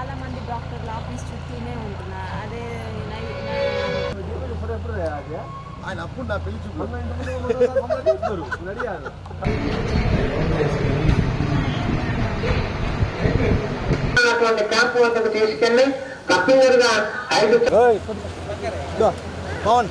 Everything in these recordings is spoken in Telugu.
చాలా మంది డాక్టర్లు ఆఫీస్ చుట్టూనే ఉంటున్నా. అదే ఆయన అప్పుడు నా పెళ్ళి చూపు అటువంటి క్యాంపు వద్దకు తీసుకెళ్ళి కప్పింగర్గా ఐదు పవన్.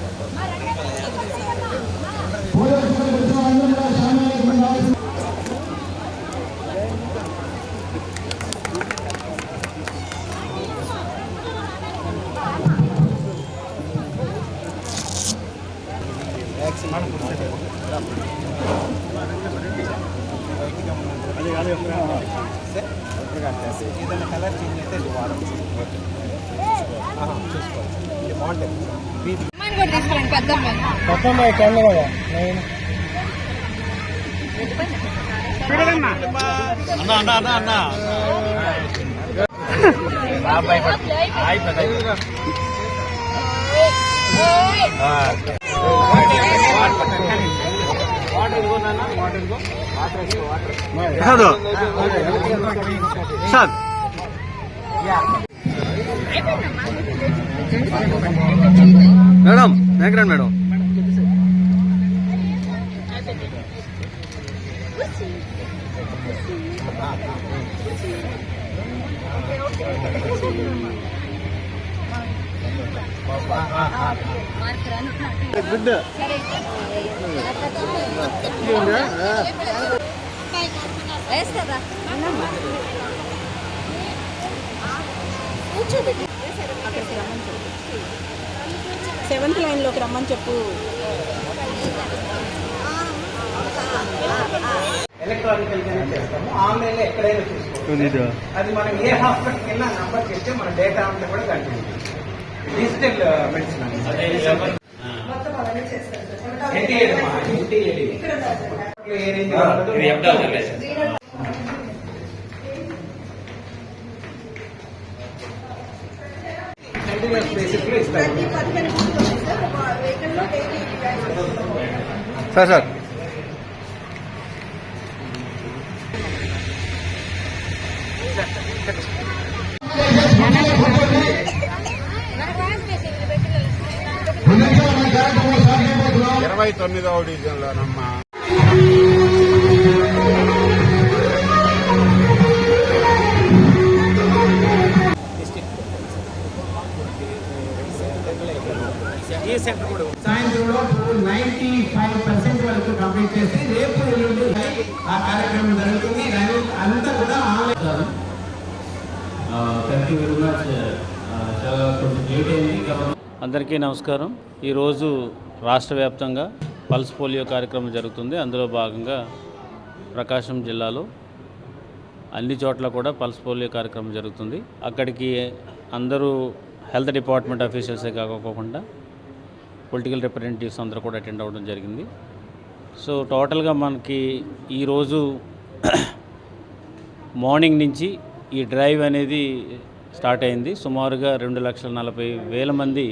తొమ్మిదవ అమ్మాయిని కూడా తీసుకురండి పెద్ద అమ్మాయిని అన్న అన్న అన్న అన్న సార్. మేడం దగ్గర మేడం. గుడ్ వేస్తారా అక్కడికి రమ్మని చెప్పు సెవెంత్ లైన్లోకి రమ్మని చెప్పు. ఎలక్ట్రానిక్ అయితేనే చేస్తాము. ఆన్లైన్లో ఎక్కడైనా చూసుకోవచ్చు. అది మనం ఏ హాస్పిటల్కి వెళ్ళినా నంబర్ చేస్తే మన డేటా అంతా కూడా కనిపిస్తుంది డిజిటల్ మెడిసిన్ NTAD మా, NTAD. ఏ ఇరవై తొమ్మిదవ డివిజన్లోనమ్మా. ఈ సెంటర్ కూడా సాయంత్రంలో నైన్టీ ఫైవ్ పర్సెంట్ వరకు కంప్లీట్ చేసి రేపు ఎల్లుండి ఆ కార్యక్రమం జరుగుతుంది. అంతా కూడా online. Thank you very much చాలా కొంచెం లేట్ అయింది. కాబట్టి అందరికీ నమస్కారం. ఈరోజు రాష్ట్ర వ్యాప్తంగా పల్స్ పోలియో కార్యక్రమం జరుగుతుంది. అందులో భాగంగా ప్రకాశం జిల్లాలో అన్ని చోట్ల కూడా పల్స్ పోలియో కార్యక్రమం జరుగుతుంది. అక్కడికి అందరూ హెల్త్ డిపార్ట్మెంట్ ఆఫీషియల్సే కాకోకుండా పొలిటికల్ రిప్రజెంటేటివ్స్ అందరూ కూడా అటెండ్ అవ్వడం జరిగింది. సో టోటల్గా మనకి ఈరోజు మార్నింగ్ నుంచి ఈ డ్రైవ్ అనేది స్టార్ట్ అయింది. సుమారుగా రెండు లక్షల నలభై వేల మంది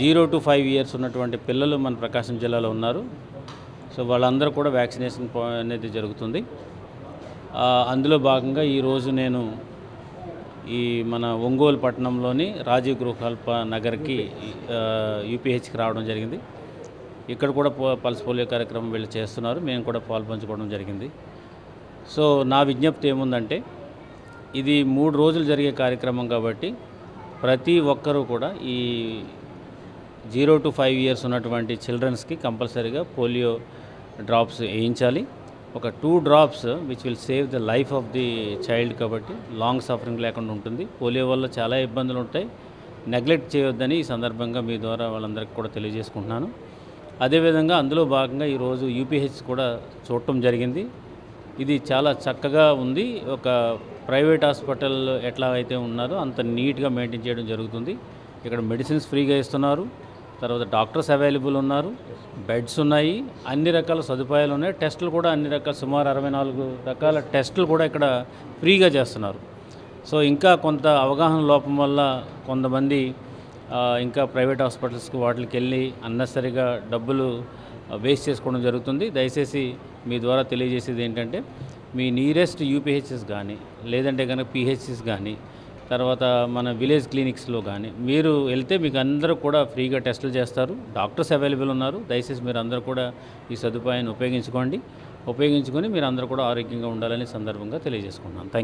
జీరో టు ఫైవ్ ఇయర్స్ ఉన్నటువంటి పిల్లలు మన ప్రకాశం జిల్లాలో ఉన్నారు. సో వాళ్ళందరూ కూడా వ్యాక్సినేషన్ అనేది జరుగుతుంది. అందులో భాగంగా ఈరోజు నేను ఈ మన ఒంగోలు పట్టణంలోని రాజీవ్ గృహకల్ప నగర్కి యూపీహెచ్కి రావడం జరిగింది. ఇక్కడ కూడా పల్స్ పోలియో కార్యక్రమం వీళ్ళు చేస్తున్నారు. మేము కూడా పాల్పంచుకోవడం జరిగింది. సో నా విజ్ఞప్తి ఏముందంటే ఇది మూడు రోజులు జరిగే కార్యక్రమం కాబట్టి ప్రతి ఒక్కరూ కూడా ఈ జీరో టు ఫైవ్ ఇయర్స్ ఉన్నటువంటి చిల్డ్రన్స్కి కంపల్సరీగా పోలియో డ్రాప్స్ వేయించాలి. ఒక two drops which will save the life of the child కాబట్టి లాంగ్ సఫరింగ్ లేకుండా ఉంటుంది. పోలియో వల్ల చాలా ఇబ్బందులు ఉంటాయి. నెగ్లెక్ట్ చేయొద్దని ఈ సందర్భంగా మీ ద్వారా వాళ్ళందరికీ కూడా తెలియజేసుకుంటున్నాను. అదేవిధంగా అందులో భాగంగా ఈరోజు యూపీహెచ్ కూడా చూడటం జరిగింది. ఇది చాలా చక్కగా ఉంది. ఒక ప్రైవేట్ హాస్పిటల్ ఎట్లా అయితే ఉన్నారో అంత నీట్గా మెయింటైన్ చేయడం జరుగుతుంది. ఇక్కడ మెడిసిన్స్ ఫ్రీగా ఇస్తున్నారు. తర్వాత డాక్టర్స్ అవైలబుల్ ఉన్నారు. బెడ్స్ ఉన్నాయి. అన్ని రకాల సదుపాయాలు ఉన్నాయి. టెస్టులు కూడా అన్ని రకాల సుమారు అరవై నాలుగు రకాల టెస్టులు కూడా ఇక్కడ ఫ్రీగా చేస్తున్నారు. సో ఇంకా కొంత అవగాహన లోపం వల్ల కొంతమంది ఇంకా ప్రైవేట్ హాస్పిటల్స్కి వాటికి వెళ్ళి అన్నెసరిగా డబ్బులు వేస్ట్ చేసుకోవడం జరుగుతుంది. దయచేసి మీ ద్వారా తెలియజేసేది ఏంటంటే మీ నియరెస్ట్ యూపీహెచ్ఎస్ కానీ లేదంటే కనుక పిహెచ్ఎస్ కానీ తర్వాత మన విలేజ్ క్లినిక్స్లో కానీ మీరు వెళ్తే మీకు అందరూ కూడా ఫ్రీగా టెస్టులు చేస్తారు. డాక్టర్స్ అవైలబుల్ ఉన్నారు. దయచేసి మీరు అందరూ కూడా ఈ సదుపాయాన్ని ఉపయోగించుకోండి. ఉపయోగించుకొని మీరు అందరూ కూడా ఆరోగ్యంగా ఉండాలని సందర్భంగా తెలియజేసుకున్నాను థ్యాంక్